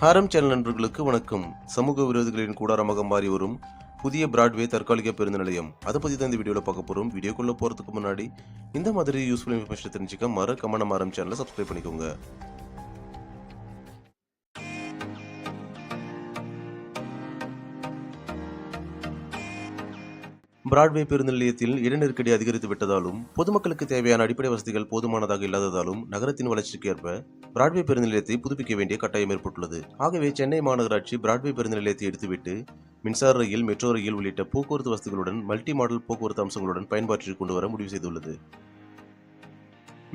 ஹாரம் channel நண்பர்களுக்கு வணக்கம். சமூக விரோதிகளின் கூடாரமாக மாறி வரும் புதிய பிராட்வே தற்காலிக பேருந்து நிலையம். அதை பற்றி தான் இந்த வீடியோவில் பார்க்க போகிறோம் வீடியோக்குள்ளே போகிறதுக்கு முன்னாடி இந்த மாதிரி யூஸ்ஃபுல் இன்ஃபர்மேஷன் தெரிஞ்சுக்க மறக்காம நம்ம ஆரம் சேனலை சப்ஸ்கிரைப் பண்ணிக்கோங்க. பிராட்வே பேருந்து நிலையத்தில் இட நெருக்கடி அதிகரித்து விட்டதாலும் பொதுமக்களுக்கு தேவையான அடிப்படை வசதிகள் போதுமானதாக இல்லாததாலும் நகரத்தின் வளர்ச்சிக்கு ஏற்ப பிராட்வே பேருந்து நிலையத்தை புதுப்பிக்க வேண்டிய கட்டாயம் ஏற்பட்டுள்ளது. ஆகவே சென்னை மாநகராட்சி பிராட்வே பேருந்து நிலையத்தை எடுத்துவிட்டு மின்சார ரயில் மெட்ரோ ரயில் உள்ளிட்ட போக்குவரத்து வசதிகளுடன் மல்டி மாடல் போக்குவரத்து அம்சங்களுடன் பயன்பாட்டிற்கு கொண்டு வர முடிவு செய்துள்ளது.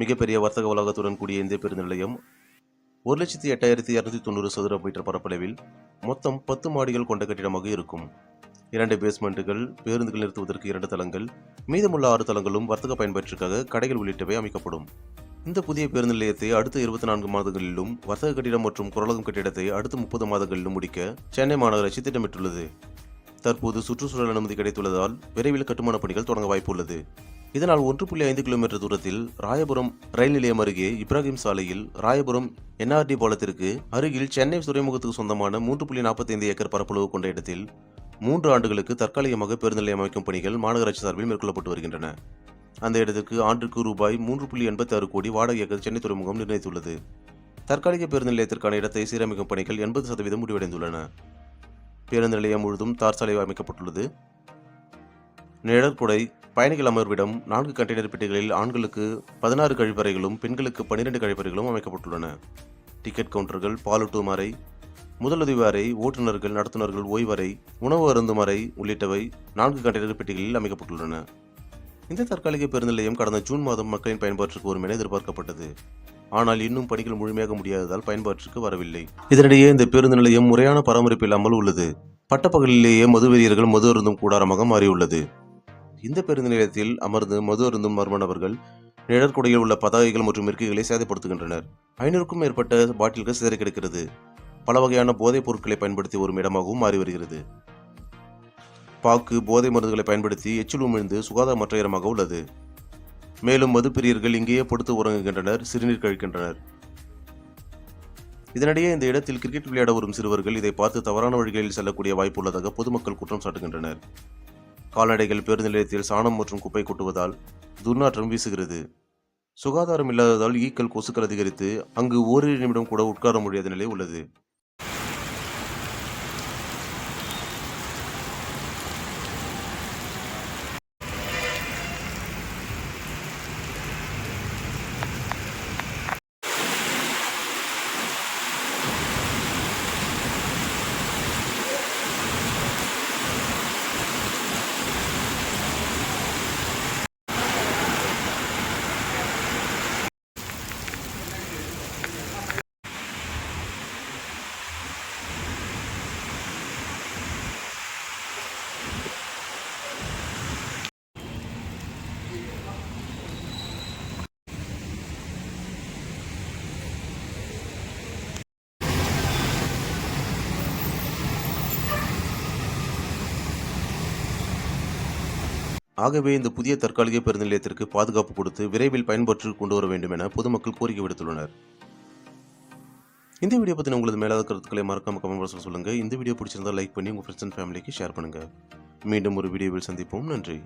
மிகப்பெரிய வர்த்தக வளாகத்துடன் கூடிய இந்த பேருந்து நிலையம் ஒரு லட்சத்தி எட்டாயிரத்தி இரநூத்தி தொண்ணூறு சதுர மீட்டர் பரப்பளவில் மொத்தம் பத்து மாடிகள் கொண்ட கட்டிடமாக இருக்கும். இரண்டு பேஸ்மெண்ட்டுகள் பேருந்துகள் நிறுத்துவதற்கு இரண்டு தளங்கள் மீதமுள்ள ஆறு தளங்களும் வர்த்தக பயன்பாட்டிற்காக கடைகள் உள்ளிட்டவை அமைக்கப்படும். இந்த புதிய பேருந்து நிலையத்தை அடுத்த இருபத்தி நான்கு மாதங்களிலும் வர்த்தக கட்டிடம் மற்றும் குரலகம் கட்டிடத்தை அடுத்த முப்பது மாதங்களிலும் முடிக்க சென்னை மாநகராட்சி திட்டமிட்டுள்ளது. தற்போது சுற்றுச்சூழல் அனுமதி கிடைத்துள்ளதால் விரைவில் கட்டுமானப் பணிகள் தொடங்க வாய்ப்புள்ளது. இதனால் ஒன்று புள்ளி ஐந்து கிலோமீட்டர் தூரத்தில் ராயபுரம் ரயில் நிலையம் அருகே இப்ராஹிம் சாலையில் ராயபுரம் என்ஆர்டி பாலத்திற்கு அருகில் சென்னை துறைமுகத்துக்கு சொந்தமான மூன்று புள்ளி நாற்பத்தைந்து ஏக்கர் பரப்பளவு கொண்ட இடத்தில் மூன்று ஆண்டுகளுக்கு தற்காலிகமாக பேருந்து நிலையம் அமைக்கும் பணிகள் மாநகராட்சி சார்பில் மேற்கொள்ளப்பட்டு வருகின்றன. அந்த இடத்திற்கு ஆண்டுக்கு ரூபாய் மூன்று புள்ளி எண்பத்தி ஆறு கோடி வாடகையாக சென்னை துறைமுகம் நிர்ணயித்துள்ளது. தற்காலிக பேருந்து நிலையத்திற்கான இடத்தை சீரமைக்கும் பணிகள் எண்பது சதவீதம் முடிவடைந்துள்ளன. பேருந்து நிலையம் முழுதும் தார் சாலை அமைக்கப்பட்டுள்ளது. நிழற்குடை பயணிகள் அமர்விடம் நான்கு கண்டெய்னர் பெட்டிகளில் ஆண்களுக்கு பதினாறு கழிப்பறைகளும் பெண்களுக்கு பன்னிரண்டு கழிப்பறைகளும் அமைக்கப்பட்டுள்ளன. டிக்கெட் கவுண்டர்கள் பாலூட்டும் அறை முதலுதவி அறை ஓட்டுநர்கள் நடத்துனர்கள் ஓய்வறை உணவு அருந்தும் அறை உள்ளிட்டவை நான்கு கண்டெய்னர் பெட்டிகளில் அமைக்கப்பட்டுள்ளன. இந்த தற்காலிக பேருந்து நிலையம் கடந்த ஜூன் மாதம் மக்களின் பயன்பாட்டிற்கு வரும் என எதிர்பார்க்கப்பட்டது. ஆனால் இன்னும் பணிகள் முழுமையாக முடியாததால் பயன்பாட்டிற்கு வரவில்லை. இதனிடையே இந்த பேருந்து நிலையம் முறையான பராமரிப்பு இல்லாமல் உள்ளது. பட்டப்பகலிலேயே மது வெறியர்கள் மது அருந்தும் கூடாரமாக மாறியுள்ளது. இந்த பேருந்து நிலையத்தில் அமர்ந்து மது அருந்தும் மர்மணவர்கள் நிழற்குடையில் உள்ள பதாகைகள் மற்றும் இருக்கைகளை சேதப்படுத்துகின்றனர். ஐநூறுக்கும் மேற்பட்ட பாட்டில்கள் சிதறி கிடக்கிறது. பல வகையான போதைப் பொருட்களை பயன்படுத்தி வரும் இடமாகவும் மாறி வருகிறது. பாக்கு போதை மருந்துகளை பயன்படுத்தி எச்சில் உமிழ்ந்து சுகாதாரமற்ற இடமாக உள்ளது. மேலும் மதுப்பிரியர்கள் இங்கேயே படுத்து உறங்குகின்றனர் சிறுநீர் கழிக்கின்றனர். இதனிடையே இந்த இடத்தில் கிரிக்கெட் விளையாட வரும் சிறுவர்கள் இதை பார்த்து தவறான வழிகளில் செல்லக்கூடிய வாய்ப்பு உள்ளதாக பொதுமக்கள் குற்றம் சாட்டுகின்றனர். கால்நடைகள் பேருந்து நிலையத்தில் சாணம் மற்றும் குப்பை கொட்டுவதால் துர்நாற்றம் வீசுகிறது. சுகாதாரம் இல்லாததால் ஈக்கள் கொசுக்கள் அதிகரித்து அங்கு ஓரிரு நிமிடம் கூட உட்கார முடியாத நிலை உள்ளது. ஆகவே இந்த புதிய தற்காலிக பேருந்து நிலையத்திற்கு பாதுகாப்பு கொடுத்து விரைவில் பயன்பாட்டிற்கு கொண்டு வர வேண்டும் என பொதுமக்கள் கோரிக்கை விடுத்துள்ளனர். இந்த வீடியோ பற்றின உங்களது மேலாத கருத்துக்களை மறக்காம கமெண்ட் பாக்ஸில் சொல்லுங்கள் இந்த வீடியோ பிடிச்சிருந்தா லைக் பண்ணி உங்கள் ஃப்ரெண்ட்ஸ் அண்ட் ஃபேமிலிக்கு ஷேர் பண்ணுங்கள் மீண்டும் ஒரு வீடியோவில் சந்திப்போம். நன்றி.